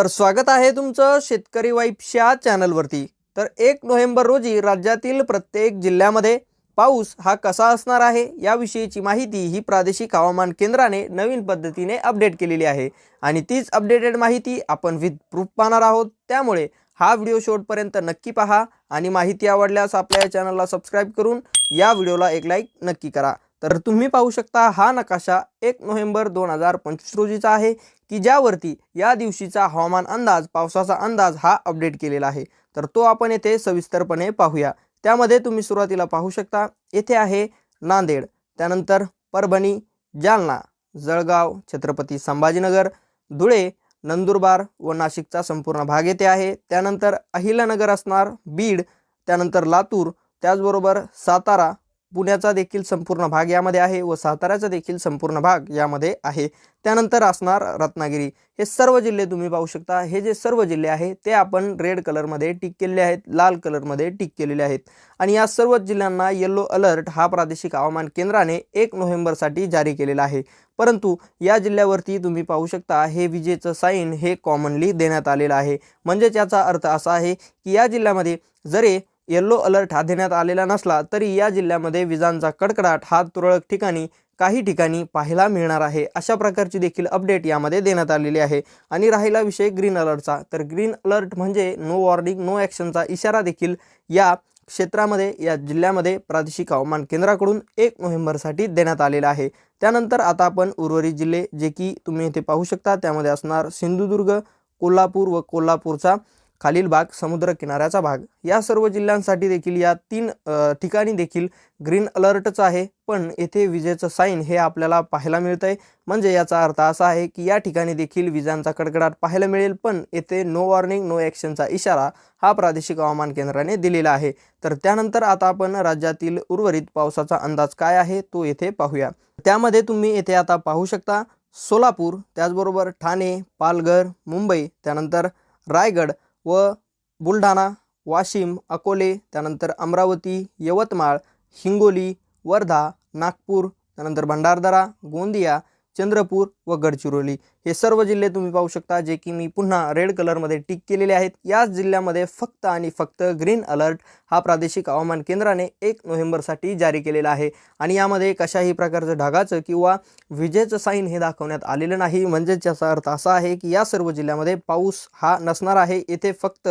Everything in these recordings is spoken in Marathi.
तर स्वागत आहे तुमचं शेतकरी वाईफच्या चॅनलवरती. तर एक नोव्हेंबर रोजी राज्यातील प्रत्येक जिल्ह्यामध्ये पाऊस हा कसा असणार आहे याविषयीची माहिती ही प्रादेशिक हवामान केंद्राने नवीन पद्धतीने अपडेट केलेली आहे. आणि तीच अपडेटेड माहिती आपण विथ प्रूफ पाहणार आहोत. त्यामुळे हा व्हिडिओ शेवटपर्यंत नक्की पहा आणि माहिती आवडल्यास आपल्या या चॅनलला सबस्क्राईब करून या व्हिडिओला एक लाईक नक्की करा. तर तुम्ही पाहू शकता हा नकाशा एक नोव्हेंबर दोन हजार पंचवीस रोजीचा आहे की ज्यावरती या दिवशीचा हवामान अंदाज पावसाचा अंदाज हा अपडेट केलेला आहे. तर तो आपण येथे सविस्तरपणे पाहूया. त्यामध्ये तुम्ही सुरुवातीला पाहू शकता येथे आहे नांदेड त्यानंतर परभणी जालना जळगाव छत्रपती संभाजीनगर धुळे नंदुरबार व नाशिकचा संपूर्ण भाग येथे आहे. त्यानंतर अहिलानगर असणार बीड त्यानंतर लातूर त्याचबरोबर सातारा पुण्याचा देखील संपूर्ण भाग यामध्ये आहे व साताऱ्याचा देखील संपूर्ण भाग यामध्ये आहे. त्यानंतर असणार रत्नागिरी. हे सर्व जिल्हे तुम्ही पाहू शकता. हे जे सर्व जिल्हे आहे ते आपण रेड कलरमध्ये टिक केलेले आहेत लाल कलरमध्ये टिक केलेले आहेत. आणि या सर्व जिल्ह्यांना येल्लो अलर्ट हा प्रादेशिक हवामान केंद्राने एक नोव्हेंबरसाठी जारी केलेला आहे. परंतु या जिल्ह्यावरती तुम्ही पाहू शकता हे विजेचं साईन हे कॉमनली देण्यात आलेलं आहे. म्हणजेच याचा अर्थ असा आहे की या जिल्ह्यामध्ये जरी येल्लो अलर्ट हा देण्यात आलेला नसला तरी या जिल्ह्यामध्ये विजांचा कडकडाट हा तुरळक ठिकाणी काही ठिकाणी पाहायला मिळणार आहे. अशा प्रकारची देखील अपडेट यामध्ये देण्यात आलेली आहे. आणि राहिला विषय ग्रीन अलर्टचा तर ग्रीन अलर्ट म्हणजे नो वॉर्निंग नो ॲक्शनचा इशारा देखील या क्षेत्रामध्ये या जिल्ह्यामध्ये प्रादेशिक हवामान केंद्राकडून एक नोव्हेंबरसाठी देण्यात आलेला आहे. त्यानंतर आता आपण उर्वरित जिल्हे जे की तुम्ही इथे पाहू शकता. त्यामध्ये असणार सिंधुदुर्ग कोल्हापूर व कोल्हापूरचा खालील भाग समुद्र किनाऱ्याचा भाग. या सर्व जिल्ह्यांसाठी देखील या तीन ठिकाणी देखील ग्रीन अलर्टच आहे. पण येथे विजेचं साईन हे आपल्याला पाहायला मिळतं आहे म्हणजे याचा अर्थ असा आहे की या ठिकाणी देखील विजांचा कडकडाट पाहायला मिळेल. पण येथे नो वॉर्निंग नो ॲक्शनचा इशारा हा प्रादेशिक हवामान केंद्राने दिलेला आहे. तर त्यानंतर आता आपण राज्यातील उर्वरित पावसाचा अंदाज काय आहे तो येथे पाहूया. त्यामध्ये तुम्ही येथे आता पाहू शकता सोलापूर त्याचबरोबर ठाणे पालघर मुंबई त्यानंतर रायगड व बुलढाणा वाशिम अकोले त्यानंतर अमरावती यवतमाळ हिंगोली वर्धा नागपूर त्यानंतर भंडारदरा गोंदिया चंद्रपूर व गडचिरोली. हे सर्व जिल्हे तुम्ही पाहू शकता जे की मी पुन्हा रेड कलरमध्ये टिक केलेले आहेत. याच जिल्ह्यामध्ये फक्त आणि फक्त ग्रीन अलर्ट हा प्रादेशिक हवामान केंद्राने एक नोव्हेंबरसाठी जारी केलेला आहे. आणि यामध्ये कशाही प्रकारचं ढगाचं किंवा विजेचं साईन हे दाखवण्यात आलेलं नाही. म्हणजेच याचा अर्थ असा आहे की या सर्व जिल्ह्यामध्ये पाऊस हा नसणार आहे. येथे फक्त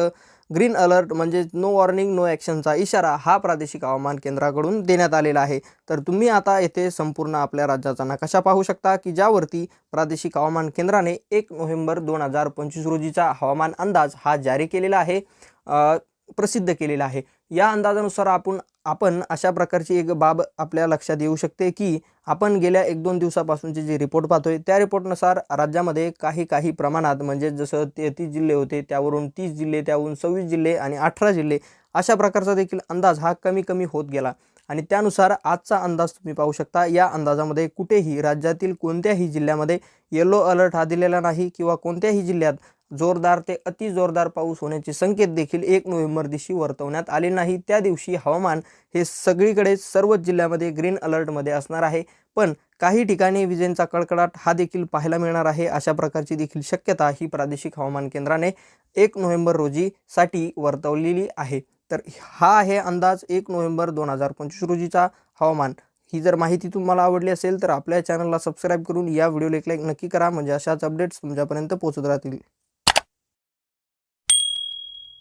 ग्रीन अलर्ट म्हणजे नो वॉर्निंग नो ॲक्शनचा इशारा हा प्रादेशिक हवामान केंद्राकडून देण्यात आलेला आहे. तर तुम्ही आता येथे संपूर्ण आपल्या राज्याचा नकाशा पाहू शकता की ज्यावरती प्रादेशिक हवामान केंद्राने एक नोव्हेंबर दोन हजार पंचवीस रोजीचा हवामान अंदाज हा जारी केलेला आहे प्रसिद्ध केलेला आहे. या अंदाजानुसार आपण आपण अशा प्रकारची एक बाब आपल्या लक्षात येऊ शकते की आपण गेल्या एक दोन दिवसापासूनचे जे रिपोर्ट पाहतोय त्या रिपोर्टनुसार राज्यामध्ये काही काही प्रमाणात म्हणजे जसं तेहतीस जिल्हे होते त्यावरून तीस जिल्हे त्यावरून सव्वीस जिल्हे आणि अठरा जिल्हे अशा प्रकारचा देखील अंदाज हा कमी कमी होत गेला. आणि त्यानुसार आजचा अंदाज तुम्ही पाहू शकता या अंदाजामध्ये कुठेही राज्यातील कोणत्याही जिल्ह्यामध्ये येलो अलर्ट हा दिलेला नाही किंवा कोणत्याही जिल्ह्यात जोरदार ते अति जोरदार पाऊस होण्याचे संकेत देखील एक नोव्हेंबर दिवशी वर्तवण्यात आले नाही. त्या दिवशी हवामान हे सगळीकडे सर्वच जिल्ह्यामध्ये ग्रीन अलर्टमध्ये असणार आहे. पण काही ठिकाणी विजेंचा कडकडाट हा देखील पाहायला मिळणार आहे. अशा प्रकारची देखील शक्यता ही प्रादेशिक हवामान केंद्राने एक नोव्हेंबर रोजीसाठी वर्तवलेली आहे. तर हा आहे अंदाज एक नोव्हेंबर दोन हजार पंचवीस रोजीचा हवामान. ही जर माहिती तुम्हाला आवडली असेल तर आपल्या चॅनलला सबस्क्राईब करून या व्हिडिओला एक लाईक नक्की करा. म्हणजे अशाच अपडेट्स तुमच्यापर्यंत पोहोचत राहतील.